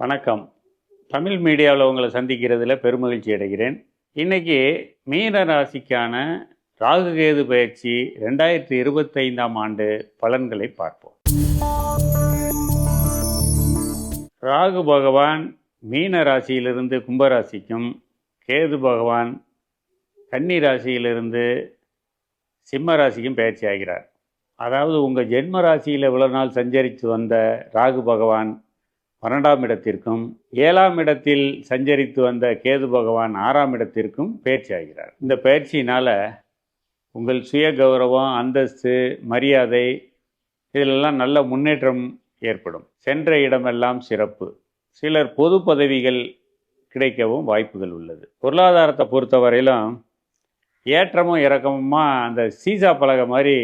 வணக்கம். தமிழ் மீடியாவில் உங்களை சந்திக்கிறதுல பெருமகிழ்ச்சி அடைகிறேன். இன்னைக்கு மீன ராசிக்கான ராகு கேது பயிற்சி ரெண்டாயிரத்தி இருபத்தைந்தாம் ஆண்டு பலன்களை பார்ப்போம். ராகு பகவான் மீன ராசியிலிருந்து கும்பராசிக்கும் கேது பகவான் கன்னி ராசியிலிருந்து சிம்ம ராசிக்கும் பயிற்சி ஆகிறார் அதாவது உங்கள் ஜென்ம ராசியில் இவ்வளோ நாள் சஞ்சரித்து வந்த ராகு பகவான் பன்னெண்டாம் இடத்திற்கும் ஏழாம் இடத்தில் சஞ்சரித்து வந்த கேது பகவான் ஆறாம் இடத்திற்கும் பயிற்சி ஆகிறார். இந்த பயிற்சியினால் உங்கள் சுய கௌரவம் அந்தஸ்து மரியாதை இதிலெல்லாம் நல்ல முன்னேற்றம் ஏற்படும். சென்ற இடமெல்லாம் சிறப்பு. சிலர் பொது பதவிகள் கிடைக்கவும் வாய்ப்புகள் உள்ளது. பொருளாதாரத்தை பொறுத்தவரையிலும் ஏற்றமும் இறக்கமுமா அந்த சீசா பலகை மாதிரி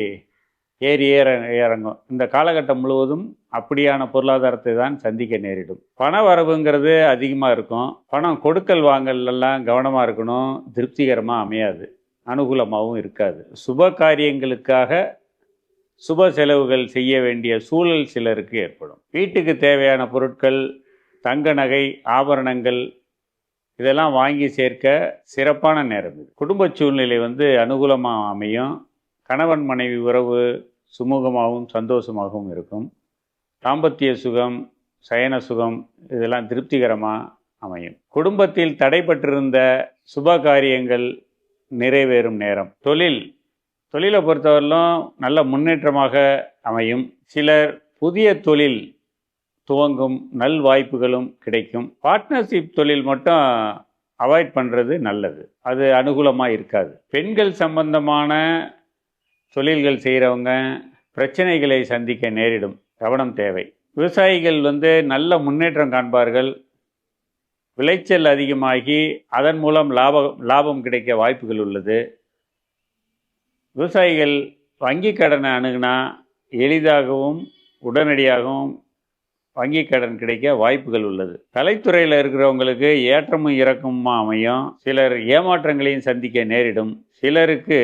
ஏறி ஏற இறங்கும். இந்த காலகட்டம் முழுவதும் அப்படியான பொருளாதாரத்தை தான் சந்திக்க நேரிடும். பண வரவுங்கிறது அதிகமாக இருக்கும். பணம் கொடுக்கல் வாங்கல்லாம் கவனமாக இருக்கணும். திருப்திகரமாக அமையாது. அனுகூலமாகவும் இருக்காது. சுப காரியங்களுக்காக சுப செலவுகள் செய்ய வேண்டிய சூழல் சிலருக்கு ஏற்படும். வீட்டுக்கு தேவையான பொருட்கள் தங்க நகை ஆபரணங்கள் இதெல்லாம் வாங்கி சேர்க்க சிறப்பான நேரம் இது. குடும்ப சூழ்நிலை வந்து அனுகூலமாக அமையும். கணவன் மனைவி உறவு சுமூகமாகவும் சந்தோஷமாகவும் இருக்கும். தாம்பத்திய சுகம் சயன சுகம் இதெல்லாம் திருப்திகரமாக அமையும். குடும்பத்தில் தடைப்பட்டிருந்த சுப காரியங்கள் நிறைவேறும் நேரம். தொழில். தொழிலை பொறுத்தவரையிலும் நல்ல முன்னேற்றமாக அமையும். சிலர் புதிய தொழில் துவங்கும் நல் வாய்ப்புகளும் கிடைக்கும். பார்ட்னர்ஷிப் தொழில் மட்டும் அவாய்ட் பண்ணுறது நல்லது. அது அனுகூலமாக இருக்காது. பெண்கள் சம்பந்தமான தொழில்கள் செய்கிறவங்க பிரச்சனைகளை சந்திக்க நேரிடும். கவனம் தேவை. விவசாயிகள் வந்து நல்ல முன்னேற்றம் காண்பார்கள். விளைச்சல் அதிகமாகி அதன் மூலம் லாபம் லாபம் கிடைக்க வாய்ப்புகள் உள்ளது. விவசாயிகள் வங்கி கடனை அணுகுனா எளிதாகவும் உடனடியாகவும் வங்கி கடன் கிடைக்க வாய்ப்புகள் உள்ளது. கலைத்துறையில் இருக்கிறவங்களுக்கு ஏற்றமும் இறக்கமும் அமையும். சிலர் ஏமாற்றங்களையும் சந்திக்க நேரிடும். சிலருக்கு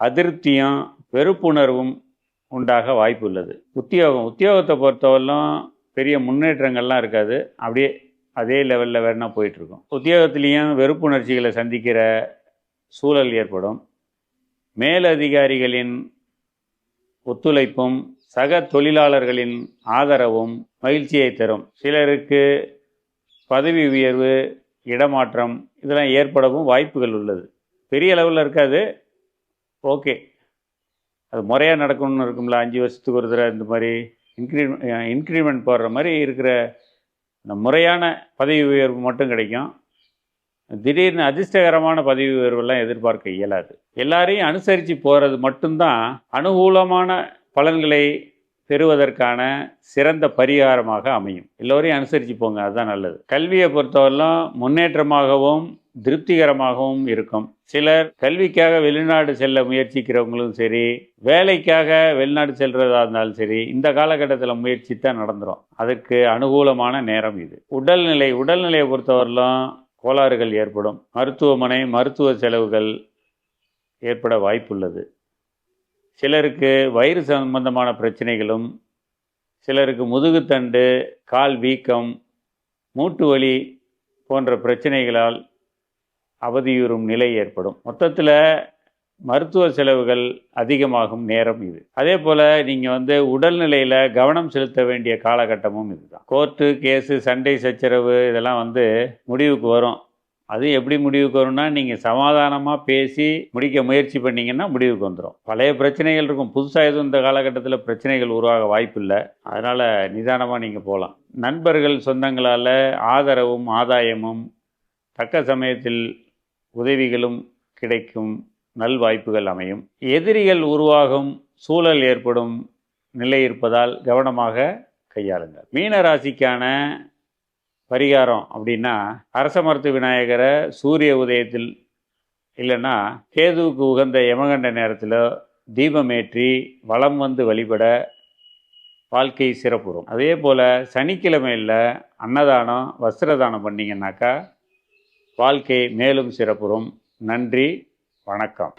அதிருப்தியும் வெறுப்புணர்வும் உண்டாக வாய்ப்பு உள்ளது உத்தியோகம் உத்தியோகத்தை பொறுத்தவரையிலும் பெரிய முன்னேற்றங்கள்லாம் இருக்காது. அப்படியே அதே லெவலில் வேணா போயிட்டுருக்கும். உத்தியோகத்திலையும் வெறுப்புணர்ச்சிகளை சந்திக்கிற சூழல் ஏற்படும். மேலதிகாரிகளின் ஒத்துழைப்பும் சக தொழிலாளர்களின் ஆதரவும் மகிழ்ச்சியை தரும். சிலருக்கு பதவி உயர்வு இடமாற்றம் இதெல்லாம் ஏற்படவும் வாய்ப்புகள் உள்ளது. பெரிய அளவில் இருக்காது. ஓகே. அது முறையாக நடக்கணும்னு இருக்கும்ல அஞ்சு வருஷத்துக்கு ஒரு தடவை இந்த மாதிரி இன்க்ரிமெண்ட் இன்க்ரிமெண்ட் போடுற மாதிரி இருக்கிற இந்த முறையான பதவி உயர்வு மட்டும் கிடைக்கும். திடீர்னு அதிர்ஷ்டகரமான பதவி உயர்வெல்லாம் எதிர்பார்க்க இயலாது. எல்லாரையும் அனுசரித்து போகிறது மட்டும்தான் அனுகூலமான பலன்களை பெறுவதற்கான சிறந்த பரிகாரமாக அமையும். எல்லோரையும் அனுசரித்து போங்க அதுதான் நல்லது. கல்வியை பொறுத்தவரையிலும் முன்னேற்றமாகவும் திருப்திகரமாகவும் இருக்கும். சிலர் கல்விக்காக வெளிநாடு செல்ல முயற்சிக்கிறவங்களும் சரி வேலைக்காக வெளிநாடு செல்றதா இருந்தாலும் சரி இந்த காலகட்டத்தில் முயற்சி தான் நடந்துடும் அதற்கு அனுகூலமான நேரம் இது. உடல்நிலை உடல்நிலையை பொறுத்தவரையிலும் கோளாறுகள் ஏற்படும். மருத்துவமனை மருத்துவ செலவுகள் ஏற்பட வாய்ப்புள்ளது. சிலருக்கு வயிறு சம்பந்தமான பிரச்சனைகளும் சிலருக்கு முதுகுத்தண்டு கால் வீக்கம் மூட்டு வலி போன்ற பிரச்சனைகளால் அவதியுறும் நிலை ஏற்படும். மொத்தத்தில் மருத்துவ செலவுகள் அதிகமாகும் நேரம் இது. அதே போல் நீங்கள் வந்து உடல்நிலையில் கவனம் செலுத்த வேண்டிய காலகட்டமும் இதுதான். கோர்ட்டு கேஸு சண்டை சச்சரவு இதெல்லாம் வந்து முடிவுக்கு வரும். அது எப்படி முடிவுக்கு வரும்னா நீங்கள் சமாதானமாக பேசி முடிக்க முயற்சி பண்ணீங்கன்னா முடிவுக்கு வந்துடும் பழைய பிரச்சனைகள் இருக்கும். புதுசாக எதுவும் இந்த காலகட்டத்தில் பிரச்சனைகள் உருவாக வாய்ப்பில்லை. அதனால் நிதானமாக நீங்கள் போகலாம் நண்பர்கள் சொந்தங்களால் ஆதரவும் ஆதாயமும் தக்க சமயத்தில் உதவிகளும் கிடைக்கும் நல்வாய்ப்புகள் அமையும். எதிரிகள் உருவாகும் சூழல் ஏற்படும் நிலை இருப்பதால் கவனமாக கையாளுங்கள். மீன ராசிக்கான பரிகாரம் அப்படின்னா அரச மருத்துவ விநாயகரை சூரிய உதயத்தில் இல்லைன்னா கேதுவுக்கு உகந்த யமகண்ட நேரத்தில் தீபமேற்றி வளம் வந்து வழிபட வாழ்க்கை சிறப்புறும். அதே போல் சனிக்கிழமையில் அன்னதானம் வஸ்திரதானம் பண்ணிங்கன்னாக்கா வாழ்க்கை மேலும் சிறப்புறும். நன்றி வணக்கம்.